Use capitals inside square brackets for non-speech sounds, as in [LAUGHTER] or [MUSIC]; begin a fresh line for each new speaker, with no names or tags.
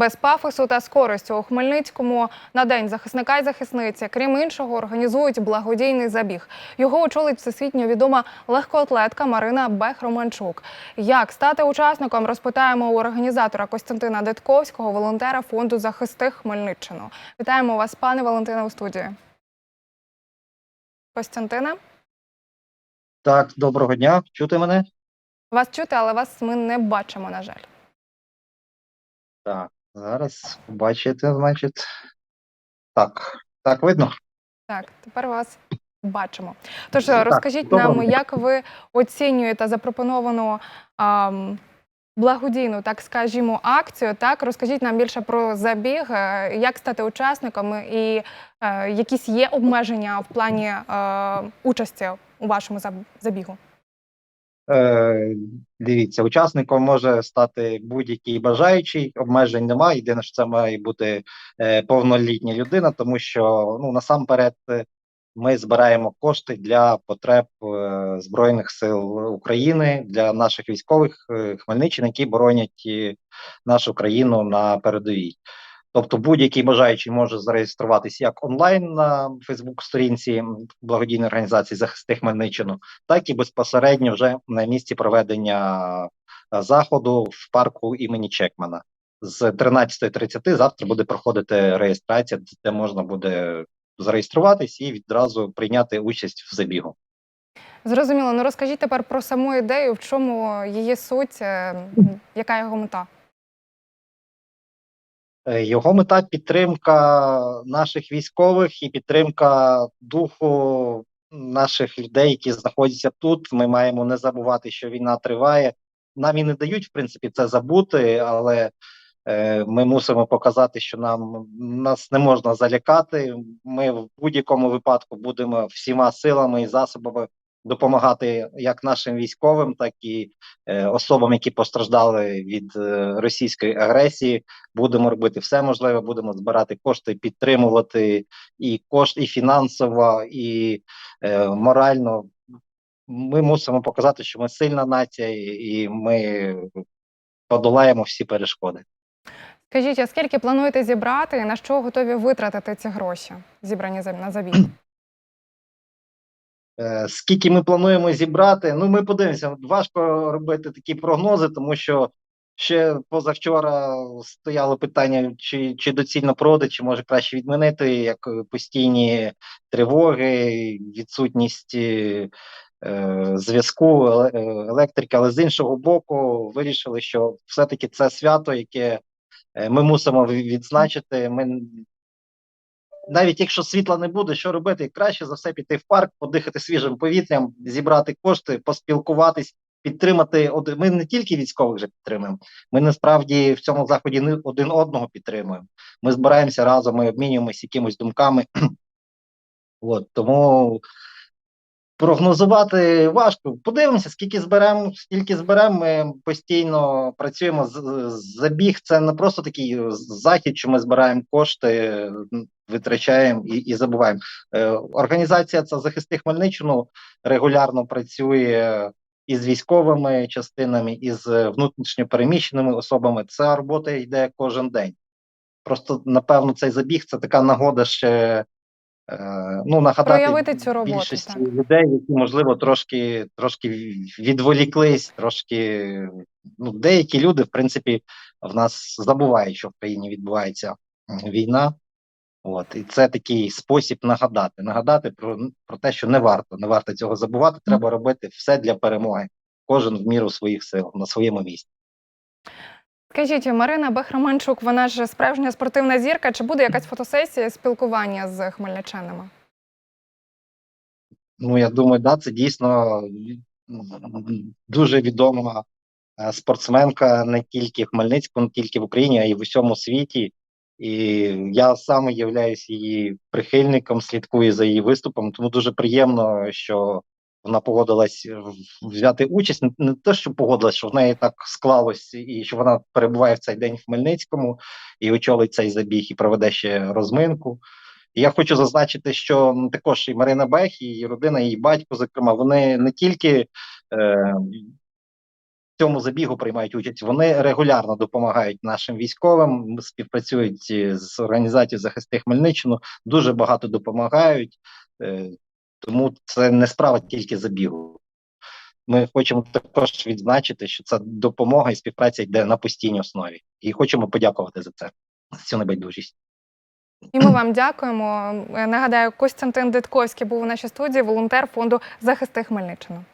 Без пафосу та скорості у Хмельницькому на день захисника і захисниці, крім іншого, організують благодійний забіг. Його очолить всесвітньо відома легкоатлетка Марина Бех-Романчук. Як стати учасником, розпитаємо у організатора Костянтина Дитковського, волонтера фонду Захисти Хмельниччину. Вітаємо вас, пане Валентине, у студії. Костянтине,
Так, доброго дня. Чути мене?
вас чути, але вас ми не бачимо, на жаль.
Так, зараз бачите, значить. Так, так видно?
Так, тепер вас бачимо. Тож
Так,
розкажіть
добре.
нам, як ви оцінюєте запропоновану ам, благодійну, так скажімо, акцію. Так, розкажіть нам більше про забіг, е, як стати учасником і е, якісь є обмеження в плані е, участі у вашому заб- забігу.
Е, дивіться, учасником може стати будь-який бажаючий, обмежень немає. Єдине, що це має бути е, повнолітня людина, тому що ну, насамперед е, ми збираємо кошти для потреб е, Збройних сил України, для наших військових е, Хмельниччини, які боронять е, нашу країну на передовій. Тобто будь-який бажаючий може зареєструватися як онлайн на Фейсбук-сторінці благодійної організації Захисти Хмельниччину, так і безпосередньо вже на місці проведення е, заходу в парку імені Чекмана. З 13.30 завтра буде проходити реєстрація, де можна буде зареєструватись і відразу прийняти участь в забігу.
Зрозуміло. Ну розкажіть тепер про саму ідею, в чому її суть, е, яка його мета.
Е, Його мета підтримка наших військових і підтримка духу наших людей, які знаходяться тут. Ми маємо не забувати, що війна триває. Нам і не дають, в принципі, це забути, але е, ми мусимо показати, що нам нас не можна залякати. Ми в будь-якому випадку будемо всіма силами і засобами допомагати як нашим військовим, так і е, особам, які постраждали від е, російської агресії будемо робити все можливе, будемо збирати кошти, підтримувати і кошти, і фінансово, і е, морально. Ми мусимо показати, що ми сильна нація, і, ми подолаємо всі перешкоди.
Скажіть, а скільки плануєте зібрати і на що готові витратити ці гроші, зібрані на забіг?
Е, Скільки ми плануємо зібрати? Ну, ми подивимося. Важко робити такі прогнози, тому що ще позавчора стояло питання, чи, чи доцільно продати, чи може краще відмінити, як постійні тривоги, відсутність е, зв'язку, е, електрики. Але з іншого боку, вирішили, що все-таки це свято, яке е, ми мусимо відзначити. Ми навіть якщо світла не буде, що робити? Краще за все піти в парк, подихати свіжим повітрям, зібрати кошти, поспілкуватись, підтримати. Ми не тільки військових же підтримуємо. Ми насправді в цьому заході не один одного підтримуємо. Ми збираємося разом, ми обмінюємося якимось думками. [CLEARS THROAT] От тому прогнозувати важко. Подивимося, скільки зберемо, скільки зберемо. Ми постійно працюємо. З- Забіг це не просто такий захід, що ми збираємо кошти, витрачаємо і, і забуваємо. Е, Організація це захисти Хмельниччину регулярно працює із військовими частинами, із внутрішньо переміщеними особами. Ця робота йде кожен день. Просто напевно цей забіг це така нагода ще. Е, Ну, нагадати
Проявити цю роботу,
більшості
так.
людей, які можливо трошки трошки відволіклись, трошки ну деякі люди, в принципі, в нас забувають, що в країні відбувається війна. От і це такий спосіб нагадати, нагадати про, про те, що не варто, не варто цього забувати. Треба робити все для перемоги. Кожен в міру своїх сил на своєму місці.
Скажіть, Марина Бехроманчук, вона ж справжня спортивна зірка. Чи буде якась фотосесія спілкування з хмельничанами?
Ну, я думаю, да, це дійсно дуже відома е, спортсменка не тільки в Хмельницькому, не тільки в Україні, а й в усьому світі. І я сам являюсь її прихильником, слідкую за її виступом. Тому дуже приємно, що вона погодилась взяти участь. Не, те, що погодилась, що в неї так склалось, і що вона перебуває в цей день в Хмельницькому і очолить цей забіг, і проведе ще розминку. Я хочу зазначити, що також і Марина Бех, і її родина, і її батько, зокрема, вони не тільки е, цьому забігу приймають участь. Вони регулярно допомагають нашим військовим, співпрацюють е, з організацією захисти Хмельниччину, дуже багато допомагають. Е, Тому це не справа тільки забігу. Ми хочемо також відзначити, що ця допомога і співпраця йде на постійній основі, і хочемо подякувати за це за цю небайдужість.
І ми вам дякуємо. Нагадаю, Костянтин Дитковський був у нашій студії, волонтер фонду Захисти Хмельниччину.